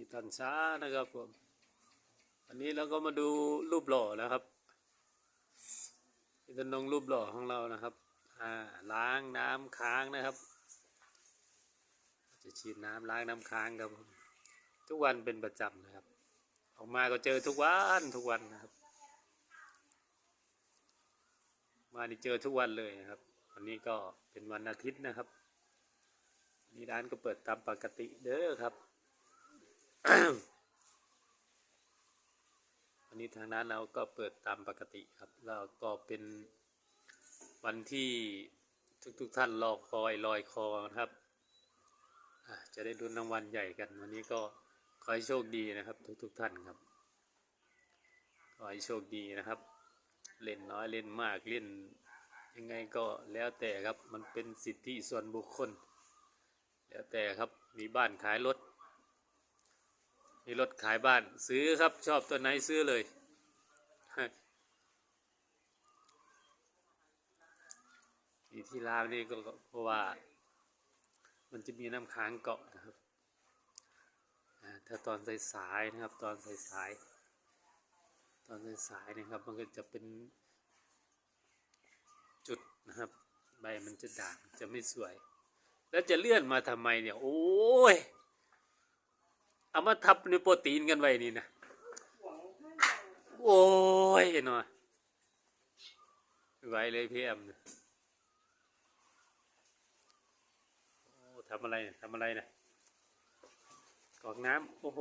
ดีตอนช้านะครับผมวันนี้เราก็มาดูรูปหล่อนะครับพี่ตนงรูปหล่อของเรานะครับ อ่า ล้างน้ำค้างนะครับ จะฉีดน้ำล้างน้ำค้างครับผม ทุกวันเป็นประจำนะครับ ออกมาก็เจอทุกวันทุกวันนะครับ มานี่เจอทุกวันเลยนะครับ วันนี้ก็เป็นวันอาทิตย์นะครับนี่ร้านก็เปิดตามปกติเด้อครับ วันนี้ทางร้านเราก็เปิดตามปกติครับ แล้วก็เป็นวันที่ทุกๆท่านรอคอยลอยคอนะครับจะได้ดุนรางวัลใหญ่กัน วันนี้ก็ขอให้โชคดีนะครับ ทุก ๆ ท่านครับขอให้โชคดีนะครับ เล่นน้อยเล่นมากเล่นยังไงก็แล้วแต่ครับมันเป็นสิทธิส่วนบุคคล แล้วแต่ครับมีบ้านขายรถ มีรถขายบ้านซื้อครับชอบตัวไหนซื้อเลย ที่ที่ลาวนี่ก็ก็เพราะว่า มันจะมีน้ำค้างเกาะนะครับ ถ้าตอนสายๆนะครับ ตอนสายๆตอนสายๆนะครับ มันก็จะเป็นจุดนะครับ ใบมันจะด่างจะไม่สวย แล้วจะเลื่อนมาทำไมเนี่ย โอ้ย เอามาทับในโปรตีนกันไว้นี่นะโอ้ยหน่อยไว้เลยพี่แอมทำอะไรทำอะไรนะกรอกน้ำโอ้โห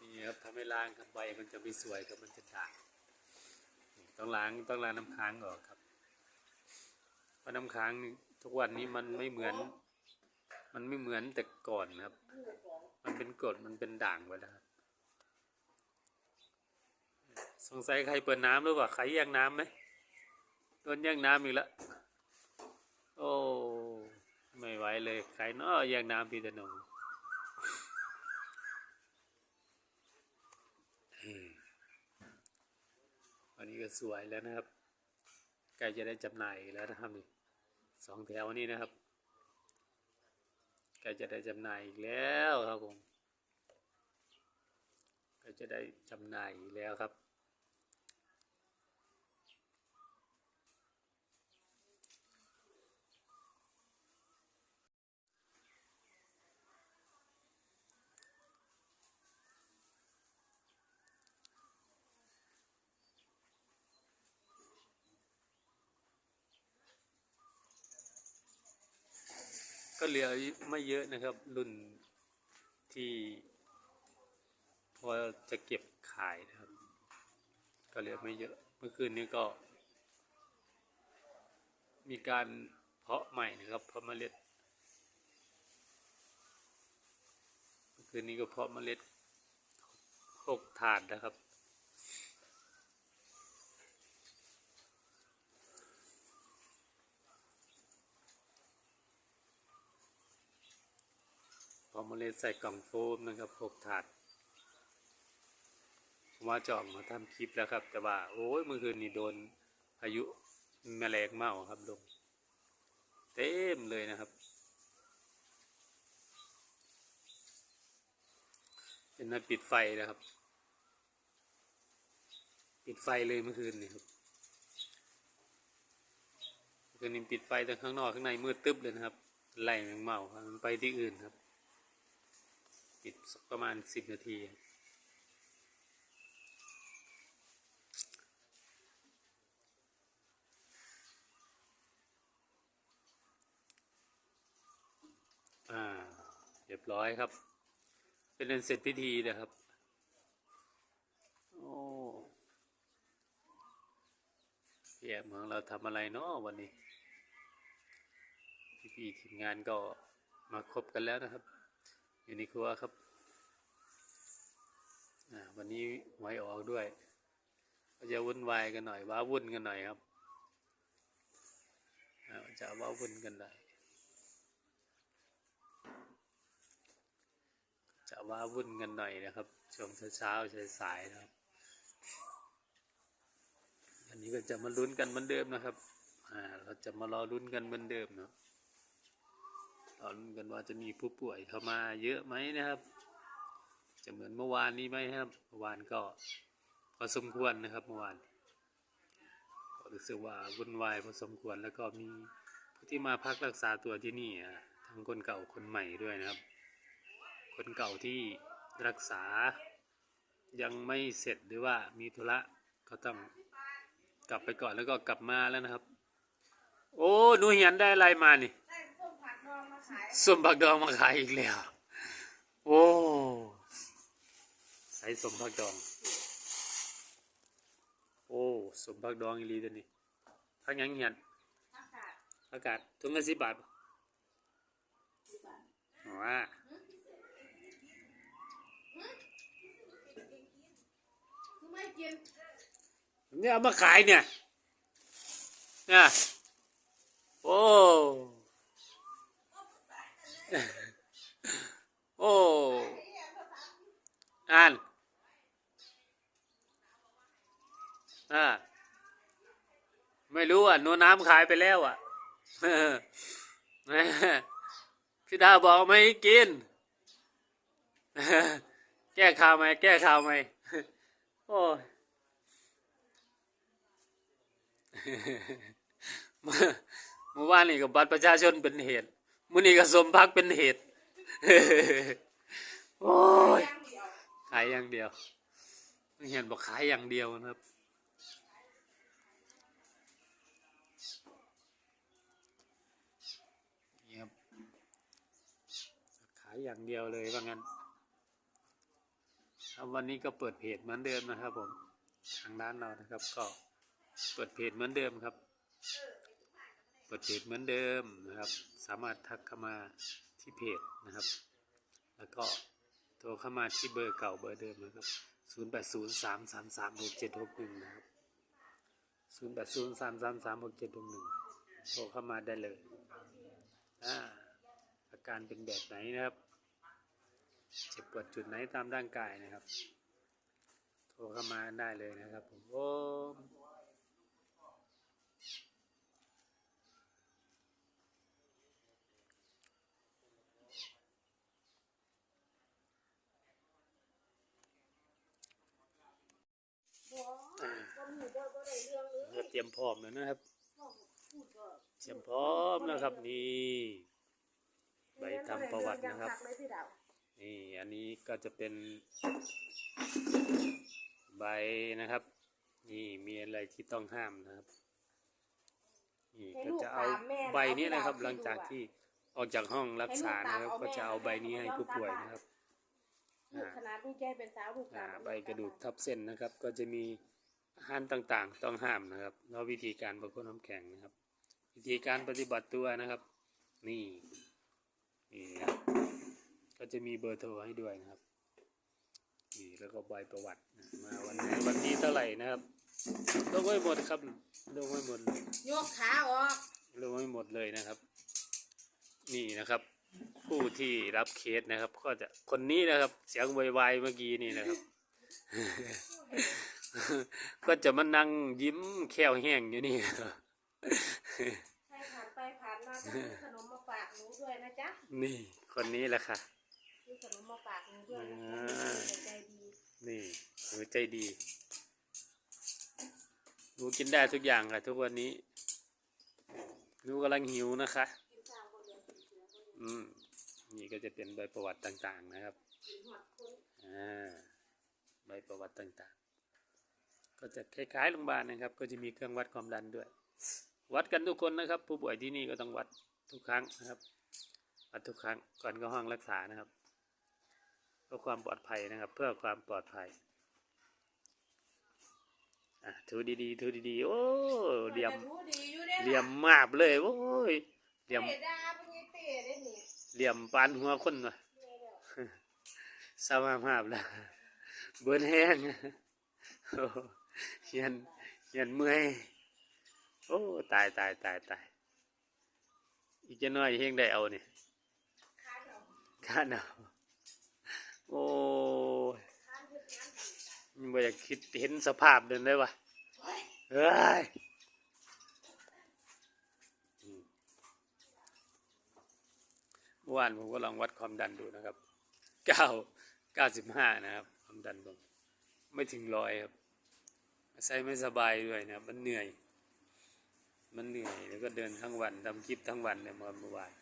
นี่ครับทำให้ล้างครับใบมันจะไม่สวยครับมันจะด่างต้องล้างต้องล้างน้ำค้างออกครับเพราะน้ำค้างทุกวันนี้มันไม่เหมือน มันไม่เหมือนแต่ก่อนครับ มันเป็นกรดมันเป็นด่างไปแล้วครับ สงสัยใครเปิดน้ำหรือเปล่า ใครแย่งน้ำไหมโดนแย่งน้ำอีกแล้ว โอ้ ไม่ไหวเลย ใครเนาะแย่งน้ำพี่ตนงอันนี้ก็สวยแล้วนะครับ ใกล้จะได้จำหน่ายแล้วนะครับนี่สองแถวนี้นะครับ ก็จะได้จำหน่ายอีกแล้วครับผมก็จะได้จำหน่ายอีกแล้วครับ ก็เหลือไม่เยอะนะครับ รุ่นที่พอจะเก็บขายนะครับ ก็เหลือไม่เยอะ เมื่อคืนนี้ก็ มีการเพาะใหม่นะครับเพาะเมล็ดเมื่อคืนนี้ก็เพาะเมล็ดหกถาดนะครับ เมล็ดใส่กล่องโฟมนะครับหกถาดมว่าจะออกมาทำคลิปแล้วครับ แต่ว่า โอ้ยเมื่อคืนนี้โดนพายุแมลงเม่าครับลงเต็มเลยนะครับ เป็นนัดปิดไฟนะครับ ปิดไฟเลยเมื่อคืนนี่ครับเมื่อคืนนี้ปิดไฟแต่ข้างนอกข้างในมืดตึ๊บเลยนะครับไล่แมงเม่าครับมันไปที่อื่นครับ ปิดสักประมาณสิบนาที อ่า เรียบร้อยครับ เป็นอันเสร็จพิธีนะครับ โอ้พี่แอบของเราทำอะไรเนาะวันนี้ พี่ๆทีมงานก็มาครบกันแล้วนะครับ อยู่ในครัวครับ วันนี้หวยออกด้วยก็จะวุ่นวายกันหน่อย ว้าวุ่นกันหน่อยครับจะว้าวุ่นกันหน่อยจะว้าวุ่นกันหน่อยนะครับ ช่วงเช้าๆสายๆนะครับ อันนี้ก็จะมาลุ้นกันเหมือนเดิมนะครับ อ่า เราจะมารอลุ้นกันเหมือนเดิมเนาะ รอนกันว่าจะมีผู้ป่วยเข้ามาเยอะไหมนะครับ จะเหมือนเมื่อวานนี้ไหมครับ เมื่อวานก็พอสมควรนะครับเมื่อวานก็รู้สึกว่าวุ่นวายพอสมควรแล้วก็มีผู้ที่มาพักรักษาตัวที่นี่อะทั้งคนเก่าคนใหม่ด้วยนะครับ คนเก่าที่รักษายังไม่เสร็จหรือว่ามีธุระก็ต้องกลับไปก่อนแล้วก็กลับมาแล้วนะครับ โอ้หนูเหียนได้อะไรมานี่ สมผักดองมาขายอีกแล้ว โอ้ใส่สมผักดอง โอ้ สมผักดองอีลีตัวนี้ผักหยังเหียนอากาศอากาศถุงละสิบบาทว้านเนี่ยเอามาขายเนี่ยนี่โอ้ โอ้อ่านอ่าไม่รู้ อะหนูน้ำขายไปแล้วอะพี่ดาวบอกไม่กิน แก้ข่าวไหมแก้ข่าวไหมโอ้ยเมื่อเมื่อวานนี่กับบัตรประชาชนเป็นเหตุมื้อนี้ก็สมพักเป็นเหตุโอ้ยขายอย่างเดียวเห็นบอกขายอย่างเดียวนะครับ นี่ครับ ขายอย่างเดียวเลยว่างั้นครับวันนี้ก็เปิดเพจเหมือนเดิมนะครับ ผมทางร้านเรานะครับ ก็เปิดเพจเหมือนเดิมครับ เปิดเพจเหมือนเดิมนะครับ สามารถทักเข้ามาที่เพจนะครับ แล้วก็โทรเข้ามาที่เบอร์เก่าเบอร์เดิมนะครับ 0 8 0 3 3 3 6 7 6 1 นะครับ 0 8 0 3 3 3 6 7 6 1 โทรเข้ามาได้เลย อ่าอาการเป็นแบบไหนนะครับ เจ็บปวดจุดไหนตามร่างกายนะครับ โทรเข้ามาได้เลยนะครับผมโอ้มเตรียมพร้อมแล้วนะครับ เตรียมพร้อมแล้วครับนี่ใบทำประวัตินะครับ ยังเลยพี่ดาวนี่อันนี้ก็จะเป็นใบนะครับ นี่มีอะไรที่ต้องห้ามนะครับ นี่ก็จะเอาใบนี้นะครับ หลังจากที่ออกจากห้องรักษานะครับ ก็จะเอาใบนี้ให้ผู้ป่วยนะครับลูกขนาดลูกแก่เป็นสาวลูกอ่าตามใบกระดูกทับเส้นนะครับ ก็จะมีอาหารต่างๆ ต้องห้ามนะครับแล้ววิธีการประคบน้ำแข็งนะครับ วิธีการปฏิบัติตัวนะครับ นี่นี่ครับ ก็จะมีเบอร์โทรให้ด้วยนะครับนี่แล้วก็ใบประวัตินะมาวันไหนวันที่เท่าไหร่นะครับลงไว้หมดครับลงไว้หมดเลยยกขาออกลงไว้หมดเลยนะครับ นี่นะครับ ผู้ที่รับเคสนะครับ ก็จะคนนี้นะครับ เสียงไวๆเมื่อกี้นี่นะครับ ก็จะมานั่งยิ้มแค่วแห้งอยู่นี่นะครับให้ผ่านไปผ่านมาก็ซื้อขนมมาฝากหนูด้วยนะจ๊ะ นี่คนนี้แหละค่ะ ซื้อขนมมาฝากหนูด้วยนะอ่จ๊ะาใจดีนี่หนูใจดี หนูกินได้ทุกอย่างค่ะทุกวันนี้ หนูกำลังหิวนะคะ กินข้าวคนเดียวกินเสือคนเดียวอืม นี่ก็จะเป็นใบประวัติต่างๆนะครับ กินหอดคนอ่า ใบประวัติต่างๆ ก็จะคล้ายๆโรงพยาบาลนะครับ ก็จะมีเครื่องวัดความดันด้วย วัดกันทุกคนนะครับ ผู้ป่วยที่นี่ก็ต้องวัดทุกครั้งนะครับ วัดทุกครั้งก่อนเข้าห้องรักษานะครับเพื่อความปลอดภัยนะครับ เพื่อความปลอดภัยอะถูดีๆถูดีๆโอ้เหลี่ยมแต่รู้ดีอยู่ด้อเหลี่ยมมากเลยโอ้ยเหลี่ยมเตะดาเป็นไงเตะได้นี่เหลี่ยมปานหัวคนว่ะเตะเด้อสามาภาพแล้วเบิดแห้งโอ้เหียนเหียนเมื่อยโอ้ตายตายตายตายอีกจะน้อยเฮงได้เอาเนี่ยขาเนาะข้าหนาว โอ้ยเฮ็ดงานดีจ้ะยังไม่อยากคิดเห็นสภาพเดินได้วะเฮ้ยเมื่อวานผมก็ลองวัดความดันดูนะครับเก้าเก้าสิบห้านะครับความดันผมไม่ถึงร้อยครับใส่ไม่สบายด้วยนะมันเหนื่อย มันเหนื่อยแล้วก็เดินทั้งวันทำคลิปทั้งวันเนี่ยเมื่อวาน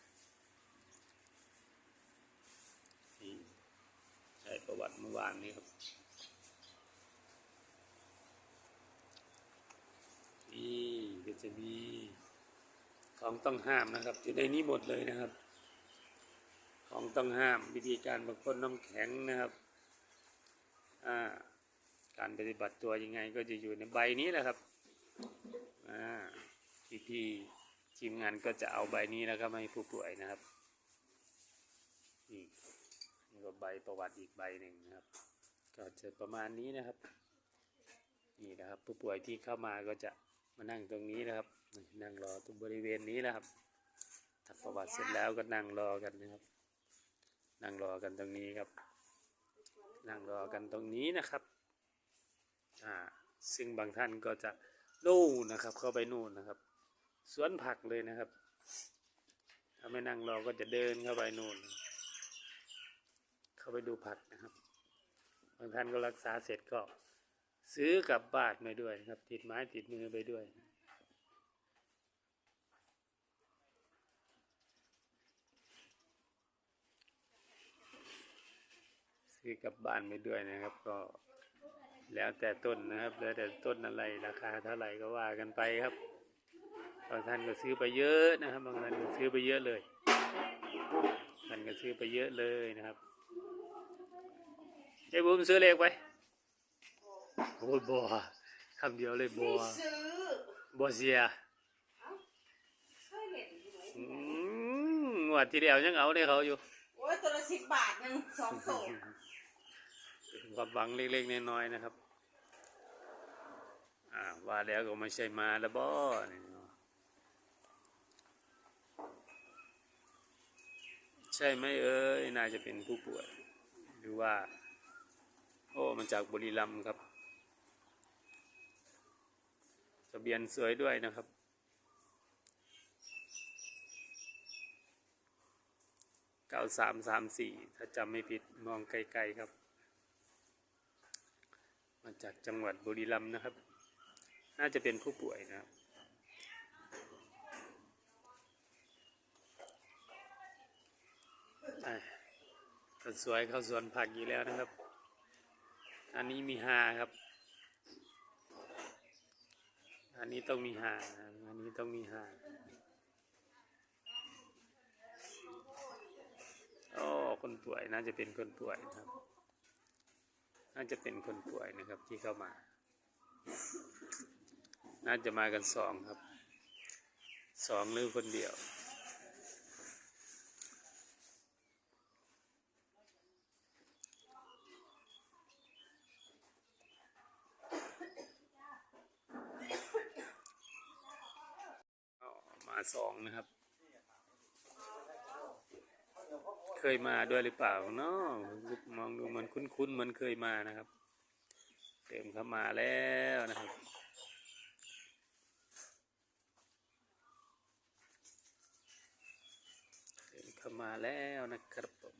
ใช่ประวัติเมื่อวานนี้ครับนี่ก็จะมีของต้องห้ามนะครับอยู่ในนี้หมดเลยนะครับ ของต้องห้ามวิธีการประคนน้ำแข็งนะครับอ่าการปฏิบัติตัวยังไงก็จะอยู่ในใบนี้แหละครับอ่าพี่พี่ๆทีมงานก็จะเอาใบนี้นะครับให้ผู้ป่วยนะครับนี่ ก็ใบประวัติอีกใบหนึ่งนะครับ ก็จะประมาณนี้นะครับ นี่นะครับ ผู้ป่วยที่เข้ามาก็จะมานั่งตรงนี้นะครับ นั่งรอตรงบริเวณนี้นะครับทำประวัติเสร็จแล้วก็นั่งรอกันนะครับ นั่งรอกันตรงนี้ครับ นั่งรอกันตรงนี้นะครับอ่าซึ่งบางท่านก็จะนู่นนะครับ เข้าไปนู่นนะครับ สวนผักเลยนะครับ ถ้าไม่นั่งรอก็จะเดินเข้าไปนู่น เข้าไปดูผักนะครับบางท่านก็รักษาเสร็จก็ซื้อกลับบ้านไปด้วยครับ ติดไม้ติดมือไปด้วยซื้อกลับบ้านไปด้วยนะครับ ก็แล้วแต่ต้นนะครับแล้วแต่ต้นอะไรราคาเท่าไหร่ก็ว่ากันไปครับบางท่านก็ซื้อไปเยอะนะครับบางท่านก็ซื้อไปเยอะเลยท่านก็ซื้อไปเยอะเลยนะครับ ไอ้บุ้มซื้อเลขไปโอ้ยบัวคำเดียวเลยบัวไม่ซื้อบัวเสียเคยเห็นอยู่ไหมอืมงวดที่เดียวยังเอาได้เขาอยู่ โอ้ยตัวละสิบบาทหนึ่งสองโตเป็นความหวังเล็กๆน้อยๆนะครับอ่าว่าแล้วก็ไม่ใช่มาแล้วบ่นี่เนาะใช่ไหมเอ้ยน่าจะเป็นผู้ป่วยหรือว่า โอ้มันจากบุรีรัมย์ครับทะเบียนสวยด้วยนะครับ เก้าสามสามสี่ถ้าจำไม่ผิดมองไกลๆครับ มาจากจังหวัดบุรีรัมย์นะครับ น่าจะเป็นผู้ป่วยนะครับสวยเข้าสวนผักอีกแล้วนะครับ อันนี้มีหาครับ อันนี้ต้องมีหาอันนี้ต้องมีหาโอ้คนป่วยน่าจะเป็นคนป่วยนะครับ น่าจะเป็นคนป่วยนะครับที่เข้ามา น่าจะมากันสองครับ สองหรือคนเดียวาสองนะครับ เคยมาด้วยหรือเปล่าเนาะมองดูมันคุ้นๆมันเคยมานะครับ เติมเข้ามาแล้วนะครับเติมเข้ามาแล้วนะครับผม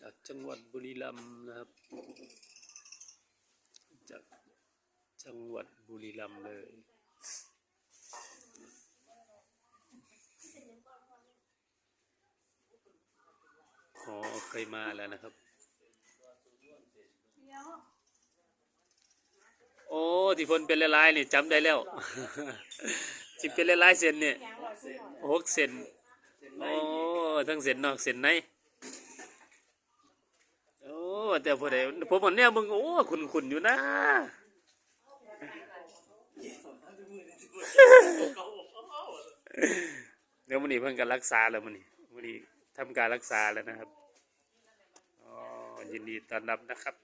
จากจังหวัดบุรีรัมย์นะครับ จังหวัดบุรีรัมย์เลยอ๋อเคยมาแล้วนะครับเดี๋ยวโอ้ ที่เพนเป็นลายๆนี่จำได้แล้วที่เป็นลายๆเส้นเนี่ยแข็งร้อยสิบหน่อยหกเส้นโอ้ ทั้งเส้นนอกเส้นในโอ้แต่พอได้ผมวันเนี้ยมึงโอ้คุณคุณอยู่นะ เดี๋ยวมันนี่เพิ่งการรักษาแล้วมันนี่มันนี่ทำการรักษาแล้วนะครับ อ๋อ ยินดีต้อนรับนะครับ